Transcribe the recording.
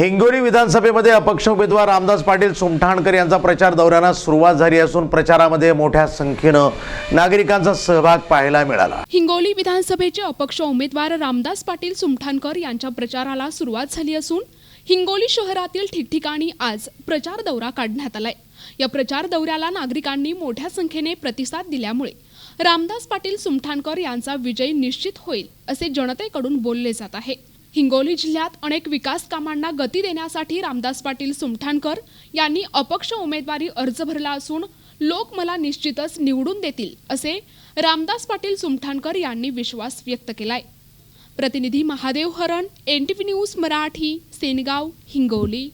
हिंगोली विधानसभेमध्ये अपक्ष उमेदवार रामदास पाटील सुमठाणकर यांचा प्रचार दौऱ्याला सुरुवात झाली असून प्रचारामध्ये मोठ्या संख्येनं नागरिकांचा सहभाग पाहायला मिळाला. हिंगोली विधानसभेचे अपक्ष उमेदवार रामदास पाटील सुमठाणकर यांच्या प्रचाराला सुरुवात झाली असून हिंगोली शहरातील ठिकठिकाणी आज प्रचार दौरा काढण्यात आलाय. या प्रचार दौऱ्याला नागरिकांनी मोठ्या संख्येने प्रतिसाद दिल्यामुळे रामदास पाटील सुमठाणकर यांचा विजय निश्चित होईल असे जनतेकडून बोलले जात आहे. हिंगोली जिल्ह्यात अनेक विकास कामांना गती देण्यासाठी रामदास पाटील सुमठाणकर यांनी अपक्ष उमेदवारी अर्ज भरला असून लोक मला निश्चितच निवडून देतील असे रामदास पाटील सुमठाणकर यांनी विश्वास व्यक्त केलाय. प्रतिनिधी Mahadev Haran N T V news Marathi Sengaon Hingoli.